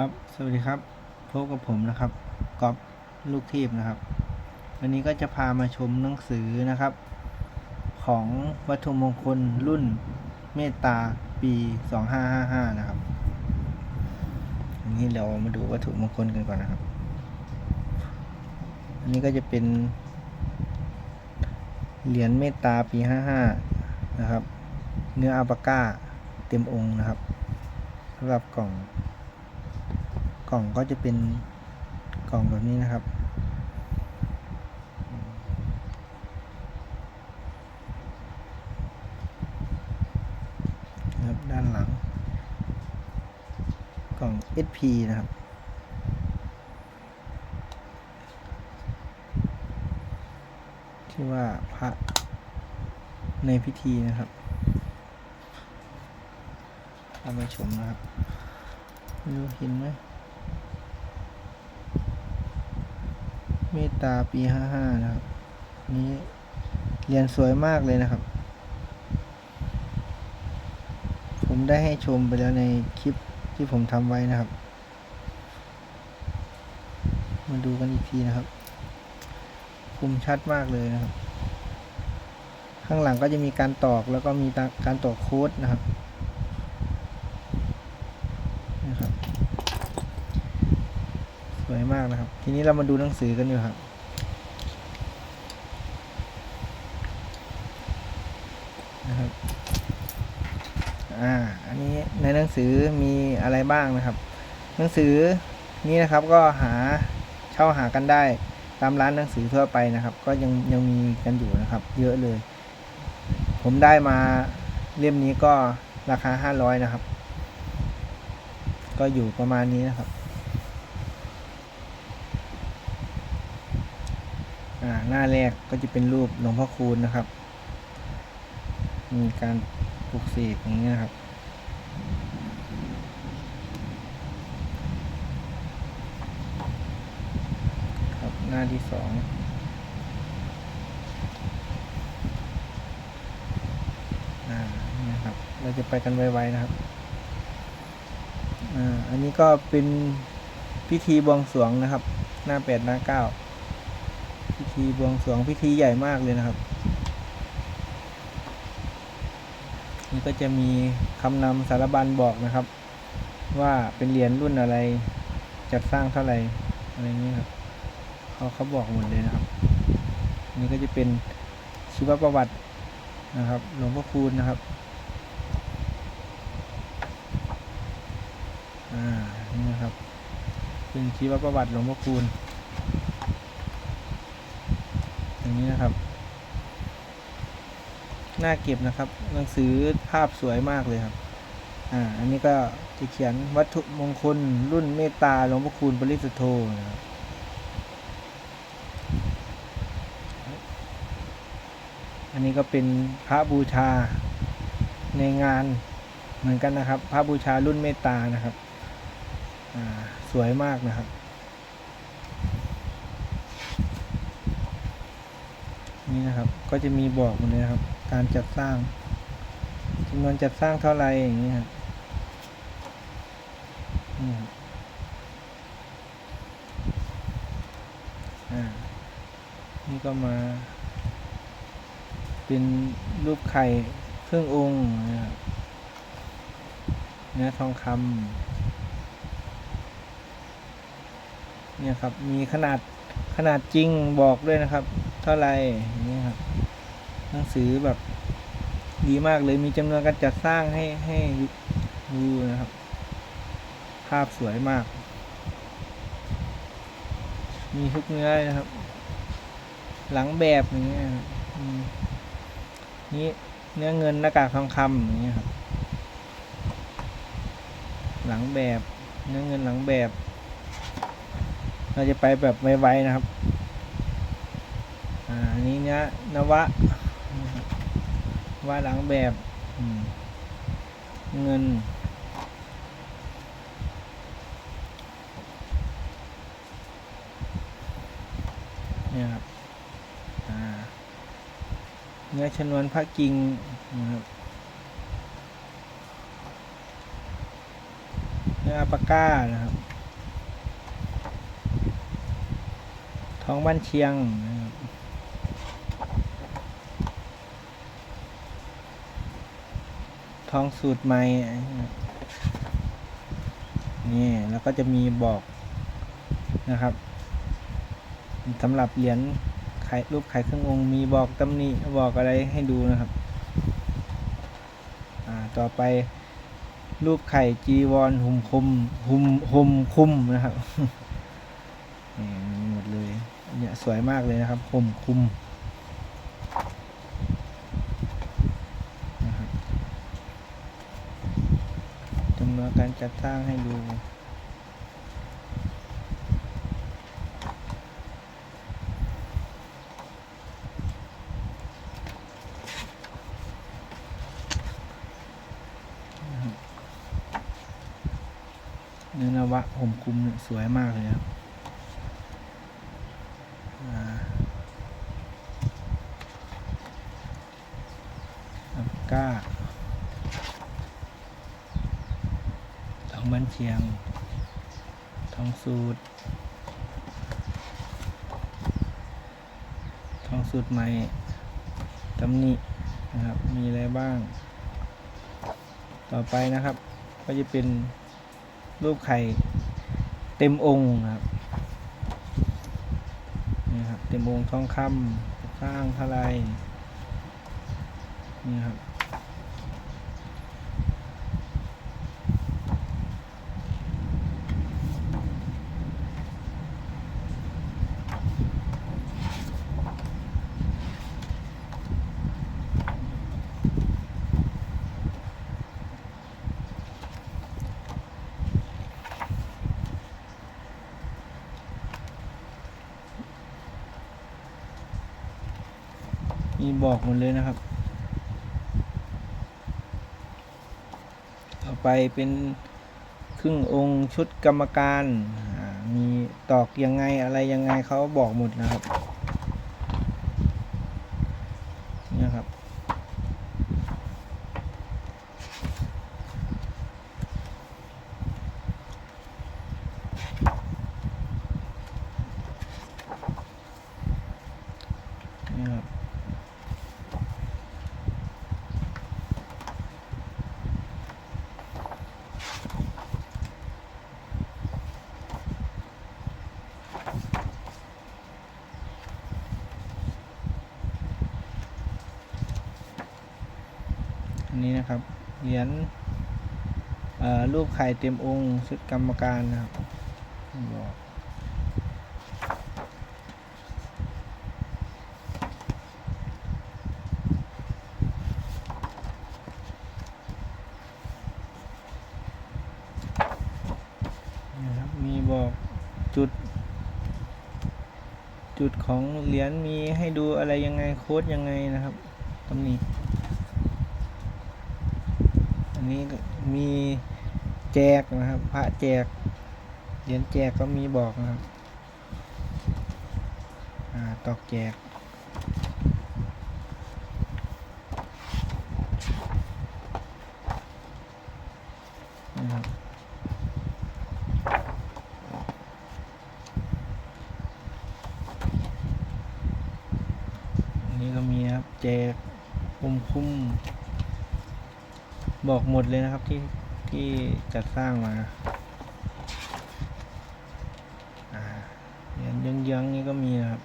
ครับ สวัสดีครับ พบกับผมนะครับก๊อฟลูกทีบนะครับ วันนี้ก็จะพามาชมหนังสือนะครับ ของวัตถุมงคลรุ่นเมตตาปี 2555 นะครับอันนี้เรามาดูวัตถุมงคลกันก่อนนะครับ อันนี้ก็จะเป็น เหรียญเมตตาปี 55 นะครับ เนื้ออัลปาก้าเต็มองค์นะครับสำหรับกล่อง กล่องก็จะเป็นกล่องแบบนี้นะครับครับ ด้านหลัง กล่อง SP นะครับที่ว่าพระในพิธีนะครับเอามาชมนะครับไม่รู้เห็นไหม เมตตาปีห้าห้านะครับ นี้เรียนสวยมากเลยนะครับ ผมได้ให้ชมไปแล้วในคลิปที่ผมทำไว้นะครับ มาดูกันอีกทีนะครับ คมชัดมากเลยนะครับ ข้างหลังก็จะมีการตอกแล้วก็มีการตอกโค้ดนะครับนะครับ สวย มากนะครับ ทีนี้เรามาดูหนังสือกันอยู่ครับนะครับอ่าอันนี้ในหนังสือมีอะไรบ้างนะครับ หนังสือนี้นะครับก็หาเช่าหากันได้ตามร้านหนังสือทั่วไปนะครับ ก็ยังยังมีกันอยู่นะครับ เยอะเลย ผมได้มาเล่มนี้ก็ราคา 500 นะครับ ก็อยู่ประมาณนี้นะครับ อ่า หน้าแรกก็จะเป็นรูปหลวงพ่อคูณนะครับ มีการปลุกเสกอย่างนี้นะครับ ครับหน้าที่สองนะครับ เราจะไปกันไวๆนะครับอันนี้ก็เป็นพิธีบวงสรวงนะครับ หน้าแปดหน้าเก้า พิธีบวงสรวงพิธีใหญ่มากเลยนะครับ นี่ก็จะมีคำนำสารบัญบอกนะครับ ว่าเป็นเหรียญรุ่นอะไร จัดสร้างเท่าไหร่อะไรนี้ครับเขาเขาบอกหมดเลยนะครับ นี่ก็จะเป็นชีวประวัตินะครับหลวงพ่อคูณนะครับอ่านี่นะครับเป็นชีวประวัติหลวงพ่อคูณ อย่างนี้นะครับ น่าเก็บนะครับ หนังสือภาพสวยมากเลยครับ อ่า อันนี้ก็จะเขียนวัตถุมงคลรุ่นเมตตาหลวงพ่อคูณปริสุทธโธนะครับอันนี้ก็เป็นพระบูชาในงานเหมือนกันนะครับ พระบูชารุ่นเมตตานะครับ สวยมากนะครับ นี่นะครับ ก็จะมีบอกหมดเลยครับ การจัดสร้างจำนวนจัดสร้างเท่าไรอย่างนี้ครับนี่อ่านี่ก็มา เป็นรูปไข่เครึ่ององค์เนื้อทองคำเนี่ยครับ มีขนาดขนาดจริงบอกด้วยนะครับ เท่าไหร่อย่างนี้ครับหนังสือแบบดีมากเลยมีจำนวนการจัดสร้างให้ให้ดูนะครับ ภาพสวยมาก มีทุกเนื้อเลยนะครับ หลังแบบอย่างเงี้ยนี่เนื้อเงินหน้ากากทองคำอย่างเงี้ยครับหลังแบบเนื้อเงินหลังแบบ เราจะไปแบบไวๆนะครับ ญะนวะว่าหลังแบบเงิน เนี่ยครับเนื้อชนวนพระกิงนะครับเนื้อปาก้านะครับ ท้องบ้านเชียงนะครับ ทองสูตรใหม่ นี่แล้วก็จะมีบอกนะครับสำหรับเหรียญไขรูปไข่เครื่ององค์มีบอกตำหนิบอกอะไรให้ดูนะครับ อ่าต่อไปรูปไข่จีวรหุมคุมหุมหุมคุมนะครับนี่หมดเลยเนี่ยสวยมากเลยนะครับหุมคุมนะครับจำนวนการ จัดสร้างให้ดูเนื้อนวะผมคุมเนี่ยสวยมากเลยครับก้าทองบ้าน เชียง ทองสูตร ทองสูตรใหม่ตำหนินะครับ มีอะไรบ้าง ต่อไปนะครับ ก็จะเป็นรูปไข่เต็มองค์นะครับนี่ครับ เต็มองค์ทองคำสร้างเท่าไรนี่ครับ มีบอกหมดเลยนะครับ ต่อไปเป็นครึ่งองค์ชุดกรรมการ มีตอกยังไงอะไรยังไงเขาบอกหมดนะครับเนี่ยครับ นี่ครับ อั นะครับ เหรียญรูปไข่เต็มองค์ชุดกรรมการนะครับมีบอกจุด จุดของเหรียญมีให้ดูอะไรยังไงโค้ดยังไงนะครับตำหนิอั นี้มีแจกนะครับ พระแจกเหรียญแจกก็มีบอกนะครับอ่าตอกแจก นะครับ อันนี้ก็มีครับ แจกคุ้มคุ้ม บอกหมดเลยนะครับที่ที่จัดสร้างมาอ่าเยญเยื้องๆนี่ก็มีนะครับ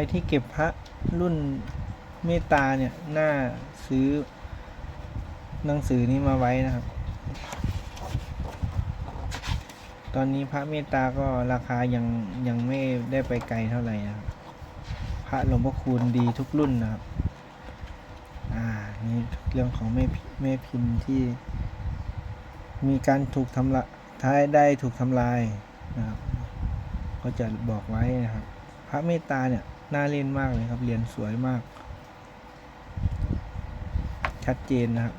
รที่เก็บพระรุ่นเมตตาเนี่ยน่าซื้อหนังสือนี้มาไว้นะครับ ตอนนี้พระเมตตาก็ราคายังยังไม่ได้ไปไกลเท่าไหร่นะครับ พระหลวงพ่อคูณดีทุกรุ่นนะครับ อ่า นี่เรื่องของแม่พิแม่พิมพ์ที่ มีการถูกทำละท้ายได้ถูกทำลายนะครับ ก็จะบอกไว้นะครับ พระเมตตาเนี่ย น่าเล่นมากเลยครับเรียนสวยมาก ชัดเจนนะครับ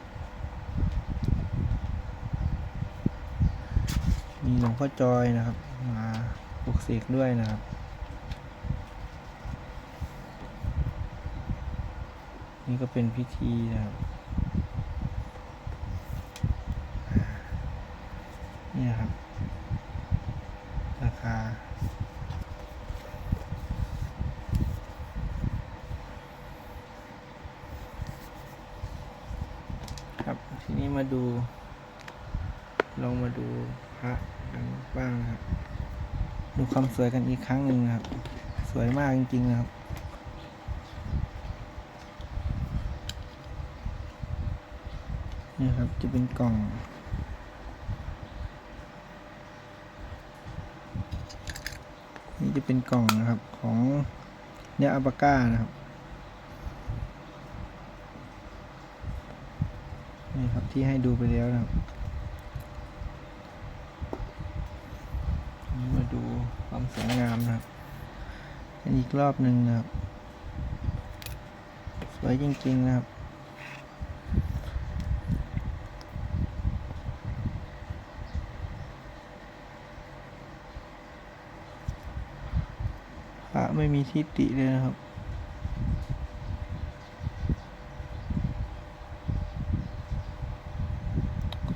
มีหลวงพ่อจอยนะครับ มาปลุกเสกด้วยนะครับนี่ก็เป็นพิธีนะครับ นี่นะครับ ราคา ครับ ทีนี้ มาดู ลองมาดูพระกันบ้างนะครับ ดูความสวยกันอีกครั้งหนึ่งนะครับ สวยมากจริงๆนะครับนี่ครับจะเป็นกล่องนี่จะเป็นกล่องนะครับของเนี่ยอัปาก้านะครับ นี่ครับ ที่ให้ดูไปแล้วนะครับมาดูความสวยงามนะครับเป็นอีกรอบหนึ่งนะครับ สวยจริงๆนะครับพระไม่มีทิฏฐิเลยนะครับ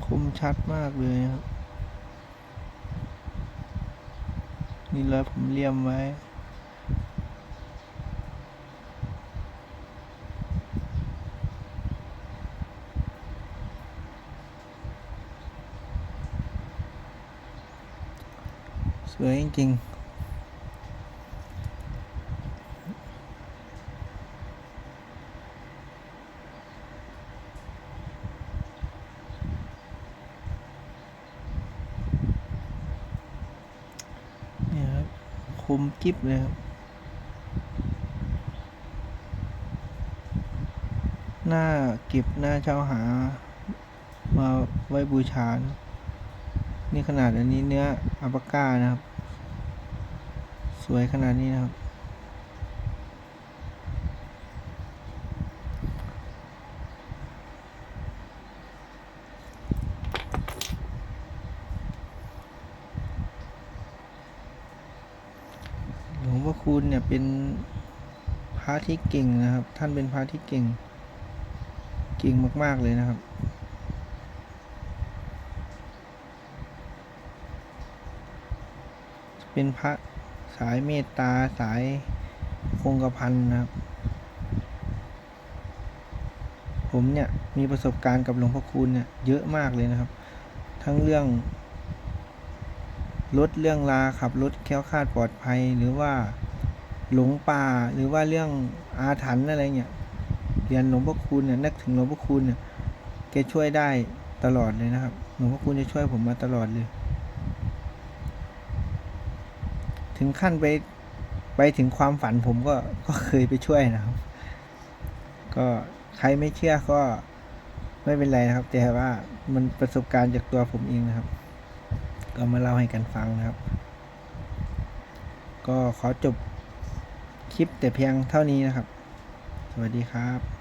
คม ชัดมากเลยครับ นี่เลยผมเลี่ยมไว้ สวยจริงๆ เนี่ยครับ คมกิฟเลยครับ หน้าเก็บหน้าเช่าหา มาไว้บูชานนี่ขนาดอันนี้เนื้ออัปก้านะครับ สวยขนาดนี้นะครับ หลวงพ่อ คูณเนี่ยเป็นพระที่เก่งนะครับ ท่านเป็นพระที่เก่ง เก่งมาก ๆ เลยนะครับ เป็นพระสายเมตตาสายคงกระพันนะครับ ผมเนี่ยมีประสบการณ์กับหลวงพ่อคูณเนี่ยเยอะมากเลยนะครับ ทั้งเรื่องรถเรื่องลาขับรถแค้วคาดปลอดภัยหรือว่า หลงป่าหรือว่าเรื่องอาถรรพ์อะไรเงี้ยเรียนหลวงพ่อคูณเนี่ยนึกถึงหลวงพ่อคูณเนี่ยแกช่วยได้ตลอดเลยนะครับหลวงพ่อคูณจะช่วยผมมาตลอดเลย ถึงขั้นไปไปถึงความฝันผมก็ก็เคยไปช่วยนะครับ ก็ใครไม่เชื่อก็ไม่เป็นไรนะครับ แต่ว่ามันประสบการณ์จากตัวผมเองนะครับ ก็มาเล่าให้กันฟังนะครับ ก็ขอจบ คลิปแต่เพียงเท่านี้นะครับ สวัสดีครับ